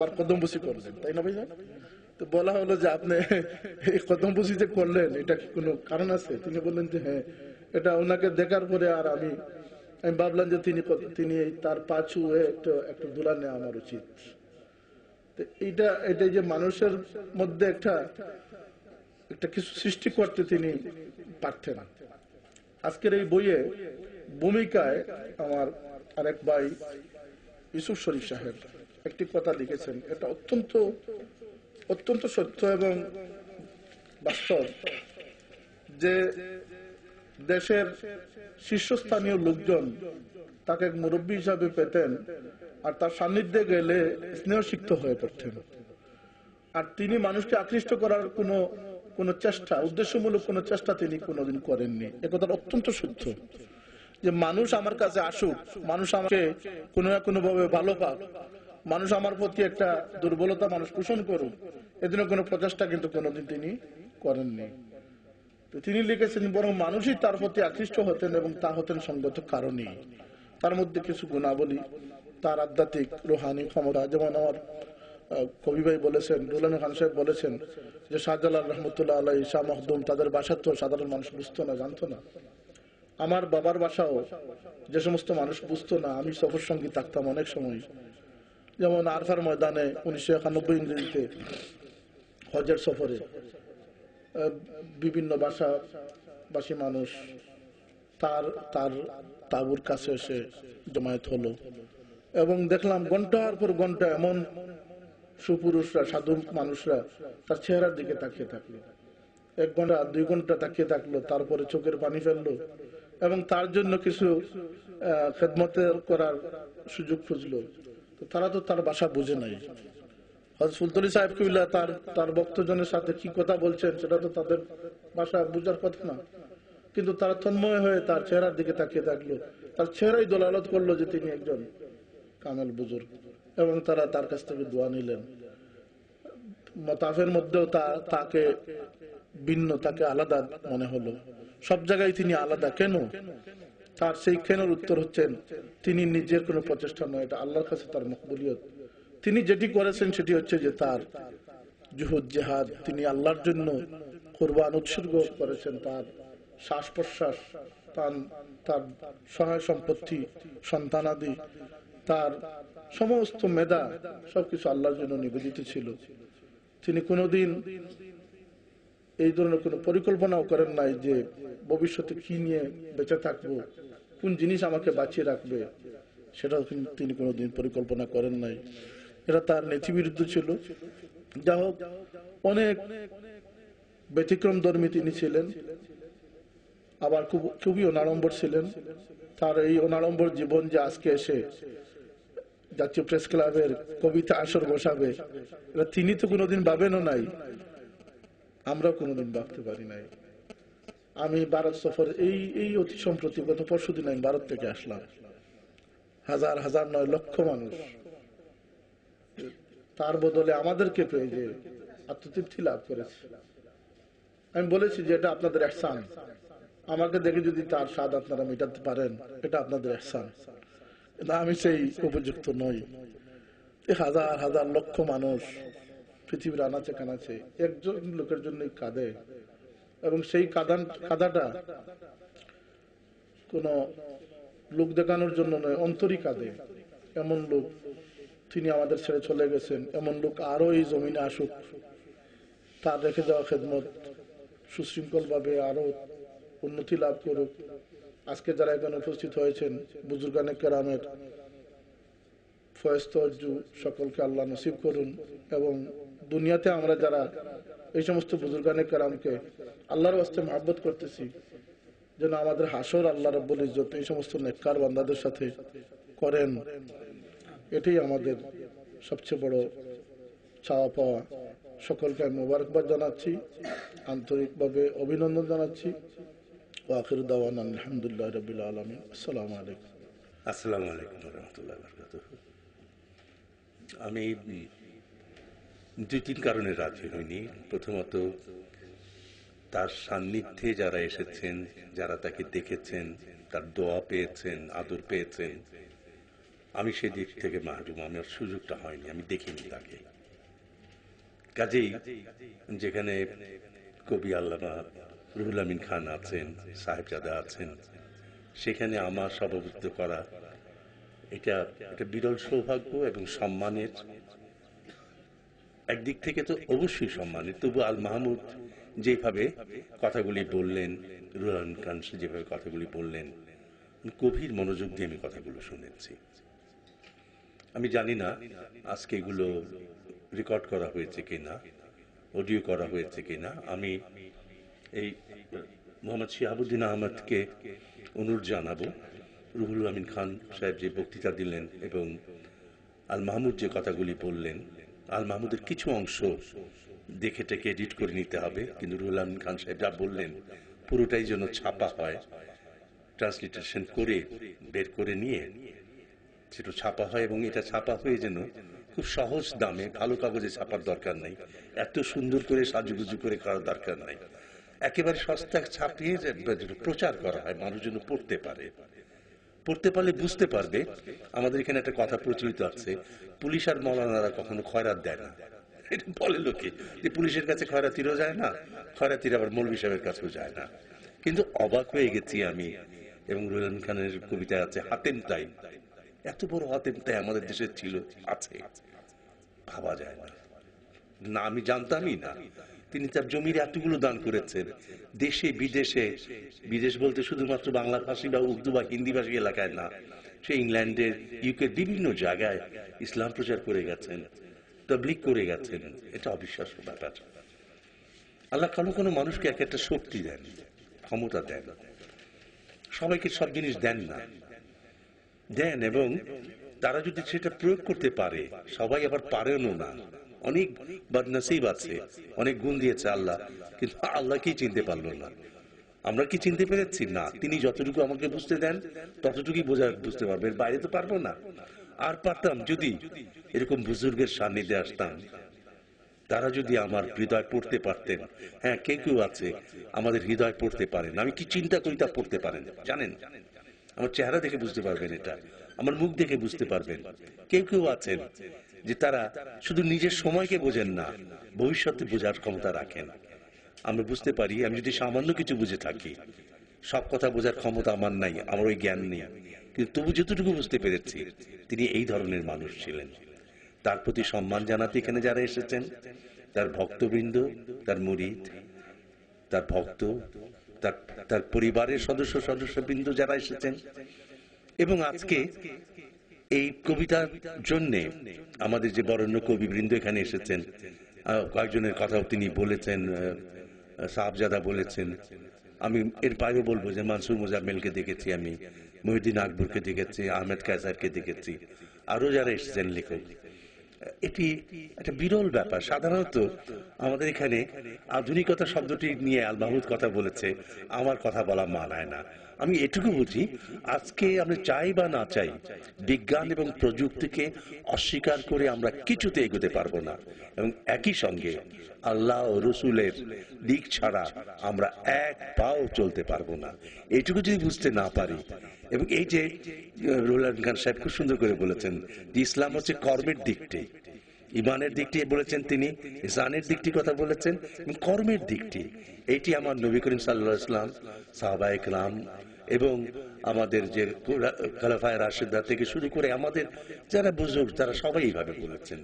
আবার কদম বসি করলেন তাই না ভাইয়া তো বলা হলো যে আপনি এই কদমবসি যে করলেন এটা কোনো কারণ আছে তিনি বললেন যে হ্যাঁ এটা ওনাকে দেখার পরে আর আমি আমি ভাবলাম যে তিনি তিনি তার পাঁচু একটু একটু দুলা নেওয়া আমার উচিত এইটা এটা যে মানুষের মধ্যে একটা একটা কিছু সৃষ্টি করতে তিনি পারতেন আজকের এই বইয়ে ভূমিকায় আমার আরেক ভাই ইউসুফ শরীফ সাহেব একটি কথা লিখেছেন। এটা অত্যন্ত অত্যন্ত সত্য এবং বাস্তব যে দেশের শীর্ষস্থানীয় লোকজন তাকে এক মুরব্বী হিসাবে পেতেন আর তার সান্নিধ্যে গেলে স্নেহ সিক্ত হয়ে পড়তেন। আর তিনি মানুষকে আকৃষ্ট করার কোনো কোনো চেষ্টা, উদ্দেশ্যমূলক কোনো চেষ্টা তিনি কোনোদিন করেননি। একথা অত্যন্ত সত্য যে মানুষ আমার কাছে আসুক, মানুষ আমাকে কোনো না কোনো ভাবে ভালো পাক মানুষ আমার প্রতি একটা দুর্বলতা মানুষ পোষণ করুক এদিনে কোনো প্রচেষ্টা কিন্তু কোনোদিন তিনি করেননি। তো তিনি লিখেছেন, বরং মানুষই তার প্রতি আকৃষ্ট হতেন এবং তা হতেন সঙ্গত কারণেই তার মধ্যে কিছু গুণাবলী, তার আধ্যাত্মিক রুহানি, ক্ষমতা। যেমন আমার কবি ভাই বলেছেন রুলান খান সাহেব বলেছেন যে, শাহজালাল রহমতুল্লাহ আলাই শাহ মখদুম, তাদের বাসা তো সাধারণ মানুষ বুঝতো না, জানতো না। আমার বাবার বাসাও যে সমস্ত মানুষ বুঝতো না, আমি সফর সঙ্গী থাকতাম অনেক সময়। যেমন আরফার ময়দানে উনিশশো একানব্বই ইংরেজিতে হজের সফরে বিভিন্ন বাসা বাসী মানুষ তার তার তাবুর কাছে এসে জমায়েত হলো এবং দেখলাম ঘণ্টার পর ঘণ্টা এমন সুপুরুষরা, সাধু মানুষরা তার চেহারার দিকে তাকিয়ে থাকল। এক ঘণ্টা, দুই ঘণ্টা তাকিয়ে থাকল, তারপরে চোখের পানি ফেলল এবং তার জন্য কিছু খেদমতের করার সুযোগ খুঁজলো। তারা তো তার বাসা বুঝে নাই। সুলতানি সাহেব কিবলা তার তার ভক্তজনের সাথে কি কথা বলছেন, সেটা তো তাদের ভাষা বুঝার কথা না। কিন্তু তারা তন্ময় হয়ে তার চেহারার দিকে তাকিয়ে থাকল। তার চেহারাই দোলালত করল যে তিনি একজন কামেল বুজুর্গ এবং তারা তার কাছ থেকে দোয়া নিলেন। মতাফের মধ্যেও তাকে ভিন্ন, তাকে আলাদা মনে হলো। সব জায়গায় তিনি আলাদা। কেন? তার সেই কেনর উত্তর হচ্ছেন, তিনি নিজের কোনো প্রচেষ্টা নয়, এটা আল্লাহর কাছে তার মকবুলিয়ত। তিনি যেটি করেছেন সেটি হচ্ছে যে তার জুহুদ জেহাদ, তিনি আল্লাহর জন্য কোরবান উৎসর্গ করেছেন, তার শ্বাস প্রশ্বাস তার তার সহায় সম্পত্তি সন্তানাদি তার সমস্ত মেধা, সবকিছু আল্লাহর জন্য নিবেদিত ছিল। তিনি কোনোদিন এই ধরনের কোনো পরিকল্পনাও করেন নাই যে ভবিষ্যতে কি নিয়ে বেঁচে থাকব, কোন জিনিস আমাকে বাঁচিয়ে রাখবে কিন্তু তিনি কোনোদিন পরিকল্পনা করেন নাই। এটা তার নীতি বিরুদ্ধ ছিল। যা হোক, অনেক ব্যতিক্রম ধর্মী তিনি ছিলেন। আবার খুব, খুবই অনাড়ম্বর ছিলেন। তার এই অনাড়ম্বর জীবন যে আজকে এসে জাতীয় প্রেস ক্লাবের কবিতা আসর বসাবে, এটা তিনি তো কোনোদিন ভাবেনও নাই। আমরাও কোনোদিন ভাবতে পারি নাই। আমি ভারত সফর এই এই অতি সম্প্রতি, গত পরশু দিন আমি ভারত থেকে আসলাম। হাজার হাজার নয় লক্ষ মানুষ। তার বদলে আমাদেরকে পেয়ে যে আত্মতৃপ্তি লাভ করেছে। আমি বলেছি যে এটা আপনাদের এহসান। আমাকে দেখে যদি তার স্বাদ আপনারা মেটাতে পারেন, এটা আপনাদের কিন্তু আমি সেই উপযুক্ত নই। হাজার হাজার লক্ষ মানুষ পৃথিবীর আনাচে কানাচে, একজন লোকের জন্যই কাঁদে। এবং সেই কাদান, কাদাটা কোন লোক দেখানোর জন্য নয়, অন্তরই কাঁদে। এমন লোক তিনি আমাদের ছেড়ে চলে গেছেন। এমন লোক আরও এই জমিনে আসুক, তার রেখে যাওয়া খেদমত সুশৃঙ্খল ভাবে আরও উন্নতি লাভ করুক। আজকে যারা এখানে উপস্থিত হয়েছেন, বুজুর্গানে কেরামের ফয়স্তর্জু সকলকে আল্লাহ নসিব করুন এবং দুনিয়াতে আমরা যারা এই সমস্ত বুজুর্গানে কেরামকে আল্লাহর বাস্তে মহাব্বত করতেছি, যেন আমাদের হাসর আল্লাহ রব্বুল ইজ্জত এই সমস্ত নেককার বান্দাদের সাথে করেন। এটাই আমাদের সবচেয়ে বড় চাওয়া পাওয়া। সকলকে আমি মোবারকবাদ জানাচ্ছি, আন্তরিকভাবে অভিনন্দন জানাচ্ছি। ওয়াকির দাওয়ান আলহামদুলিল্লাহ রবিল আলমিন। আসসালামু আলাইকুম। আসসালামু আলাইকুম রহমতুল্লাহ বরকাত আমি দুই তিন কারণে রাজি হইনি। প্রথমত, তার সান্নিধ্যে যারা এসেছেন, যারা তাকে দেখেছেন, তার দোয়া পেয়েছেন, আদর পেয়েছেন, আমি সেদিক থেকে মাহরুম আমার সুযোগটা হয়নি, আমি দেখিনি তাকে। কাজেই যেখানে কবি আল্লামা রুহুল আমিন খান আছেন, সাহেবজাদা আছেন, সেখানে আমার সভাপতিত্ব করা এটা একটা বিরল সৌভাগ্য এবং সম্মানের একদিক থেকে তো অবশ্যই সম্মানের। তবু আল মাহমুদ যেভাবে কথাগুলি বললেন আমিন খান যেভাবে কথাগুলি বললেন, গভীর মনোযোগ দিয়ে আমি কথাগুলো শুনেছি। আমি জানি না আজকে এগুলো রেকর্ড করা হয়েছে কিনা অডিও করা হয়েছে কিনা। আমি এই মোহাম্মদ শিহাবুদ্দিন আহমদকে অনুরোধ জানাব রুহুল আমিন খান সাহেব যে বক্তৃতা দিলেন এবং আল মাহমুদ যে কথাগুলি বললেন, আল মাহমুদের কিছু অংশ দেখে টেকে এডিট করে নিতে হবে। কিন্তু রুহুল আমিন খান সাহেব যা বললেন, পুরোটাই যেন ছাপা হয়, ট্রান্সলিটেশন করে, বের করে নিয়ে সেটা ছাপা হয় এবং এটা ছাপা হয়ে যেন খুব সহজ দামে, ভালো কাগজে ছাপার দরকার নাই। এত সুন্দর করে সাজুগুজু করে করার দরকার নাই। একেবারে সস্তা ছাপিয়ে প্রচার করা হয়, মানুষ যেন পড়তে পারে। পড়তে পারলে বুঝতে পারবে। আমাদের এখানে একটা কথা প্রচলিত আছে, পুলিশ আর মৌলানারা কখনো খয়রাত দেয় না। এটা বলে লোকে যে পুলিশের কাছে খয়রাতিরও যায় না, খয়রাতির আবার মৌলবী সাহেবের কাছেও যায় না। কিন্তু অবাক হয়ে গেছি আমি, এবং রুলান খানের কবিতা আছে, হাতেম তাই। এত বড় হাতেম তাই আমাদের দেশে ছিল, আছে। ভাবা যায় না। না, আমি জানতামই না। তিনি তার জমির এতগুলো দান করেছেন। দেশে, বিদেশে, বিদেশ বলতে শুধুমাত্র বাংলা ভাষী বা উর্দু বা হিন্দি ভাষী এলাকায় না, সে ইংল্যান্ডের ইউকে বিভিন্ন জায়গায় ইসলাম প্রচার করে গেছেন তবলিক করে গেছেন। এটা অবিশ্বাস্য ব্যাপার। আল্লাহ কোনো কোনো মানুষকে এক একটা শক্তি দেন, ক্ষমতা দেন। সবাইকে সব জিনিস দেন না। দেন এবং তারা যদি সেটা প্রয়োগ করতে পারে, সবাই আবার পারেনও না। অনেক বদনসিব আছে, অনেক গুণ দিয়েছে আল্লাহ, কিন্তু আল্লাহকেই চিনতে পারল না? আমরা কি চিনতে পেরেছি? না, তিনি যতটুকু আমাকে বুঝতে দেন, ততটুকুই বোঝা বুঝতে পারব এর বাইরে তো পারব না। আর পারতাম যদি এরকম বুজুর্গের সান্নিধ্যে আসতাম, তারা যদি আমার হৃদয় পড়তে পারতেন। হ্যাঁ কে কেউ আছে, আমাদের হৃদয় পড়তে পারেন আমি কি চিন্তা করি তা পড়তে পারেন জানেন? আমার চেহারা দেখে বুঝতে পারবেন এটা। আমার মুখ দেখে বুঝতে পারবেন। কেউ কেউ আছেন যে তারা শুধু নিজের সময়কে বোঝেন না ভবিষ্যতে বোঝার ক্ষমতা রাখেন। আমরা বুঝতে পারি, আমি যদি সামান্য কিছু বুঝে থাকি, সব কথা বোঝার ক্ষমতা আমার নাই, আমার ওই জ্ঞান নেই। কিন্তু তবু যতটুকু বুঝতে পেরেছি, তিনি এই ধরনের মানুষ ছিলেন। তার প্রতি সম্মান জানাতে এখানে যারা এসেছেন, তার ভক্তবৃন্দ, তার মুরিদ, তার ভক্ত, তার তার পরিবারের সদস্য, সদস্যবৃন্দ যারা এসেছেন, এবং আজকে এই কবিতার জন্যে আমাদের যে বরণ্য কবিবৃন্দ এখানে এসেছেন কয়েকজনের কথাও তিনি বলেছেন সাহাবজাদা বলেছেন। আমি এর বাইরে বলব যে মানসুর মোজাম্মেলকে দেখেছি আমি, মহিউদ্দিন আকবরকে দেখেছি, আহমেদ কায়সারকে দেখেছি, আরও যারা এসেছেন লেখক। এটি একটা বিরল ব্যাপার। সাধারণত আমাদের এখানে আধুনিকতা শব্দটি নিয়ে আল মাহমুদ কথা বলেছে, আমার কথা বলা মানায় না। আমি এটুকু বুঝি, আজকে আমরা চাই বা না চাই, বিজ্ঞান এবং প্রযুক্তিকে অস্বীকার করে আমরা কিছুতে এগোতে পারব না। এবং একই সঙ্গে আল্লাহ রসুলের দিক ছাড়া আমরা এক পাও চলতে পারব না। এইটুকু যদি বুঝতে না পারি, এবং এই যে রোলান খান সাহেব খুব সুন্দর করে বলেছেন যে ইসলাম হচ্ছে কর্মের দিকটি। ইমানের দিকটি বলেছেন তিনি ইসানের দিকটি কথা বলেছেন কর্মের দিকটি। এইটি আমার নবী করিম সাল্লাহ ইসলাম সাহাবা ইকরাম এবং আমাদের যে খালাফায় রাশেদা থেকে শুরু করে আমাদের যারা বুজুর্গ, তারা সবাই এইভাবে বলেছেন।